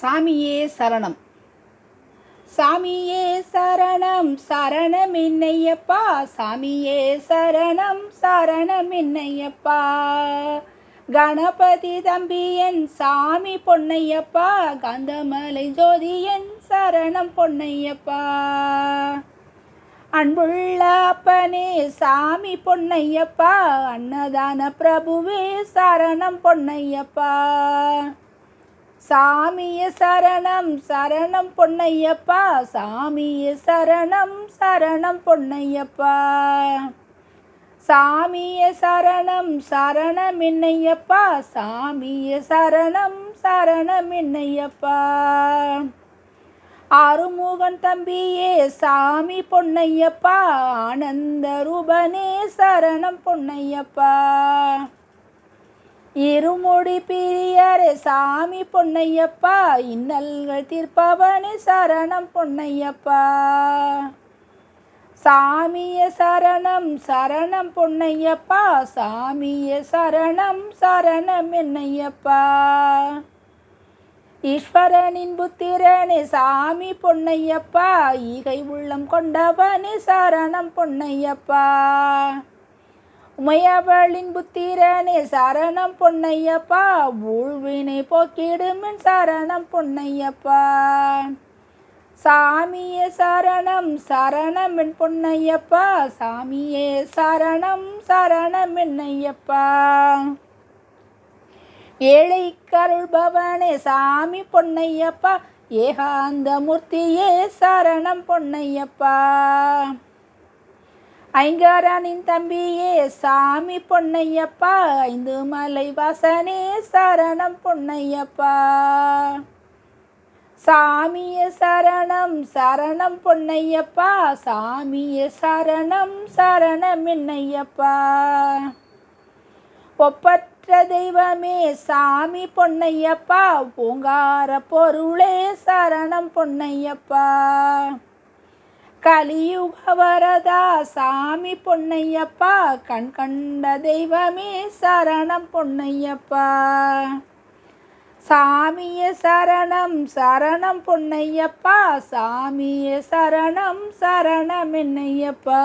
சாமியே சரணம். சாமியே சரணம் சரணம் என்னையப்பா. சாமியே சரணம் சரணம் என்னையப்பா. கணபதி தம்பியன் சாமி பொன்னையப்பா. கந்தமலை ஜோதியன் சரணம் பொன்னையப்பா. அன்புள்ள அப்பனே சாமி பொன்னையப்பா. அன்னதான பிரபுவே சரணம் பொன்னையப்பா. சாமிய சரணம் சரணம் பொன்னையப்பா. சாமிய சரணம் சரணம் பொன்னையப்பா. சாமிய சரணம் சரணம் என்னையப்பா. சாமிய சரணம் சரணம் என்னையப்பா. அருமுகன் தம்பியே சாமி பொன்னையப்பா. ஆனந்த ரூபனே சரணம் பொன்னையப்பா. இருமுடி பிரியரே சாமி பொன்னையப்பா இன்னல்கள் தீர்ப்பவனே சரணம் பொன்னையப்பா. சாமிய சரணம் சரணம் பொன்னையப்பா சாமிய சரணம் சரணம் என்னையப்பா. ஈஸ்வரனின் புத்திரனே சாமி பொன்னையப்பா ஈகை உள்ளம் கொண்டவனே சரணம் பொன்னையப்பா. உமையவளின் புத்திரனே சரணம் பொன்னையப்பா ஊழ்வினை போக்கிடுமின் சரணம் பொன்னையப்பா. சாமியே சரணம் சரணம் என் பொன்னையப்பா சாமியே சரணம் சரணம் என்னையப்பா ஏழை கருள்பவனே சாமி பொன்னையப்பா ஏகாந்த மூர்த்தியே சரணம் பொன்னையப்பா. ஐங்காரானின் தம்பியே சாமி பொன்னையப்பா ஐந்து மலை வாசனே சரணம் பொன்னையப்பா. சாமிய சரணம் சரணம் பொன்னையப்பா சாமிய சரணம் சரணம் என்னையப்பா. ஒப்பற்ற தெய்வமே சாமி பொன்னையப்பா பூங்கார பொருளே சரணம் பொன்னையப்பா. கலியுக வரதா சாமி பொன்னையப்பா கண் கண்ட தெய்வமே சரணம் பொன்னையப்பா. சாமிய சரணம் சரணம் பொன்னையப்பா சாமிய சரணம் சரணம் என்னையப்பா.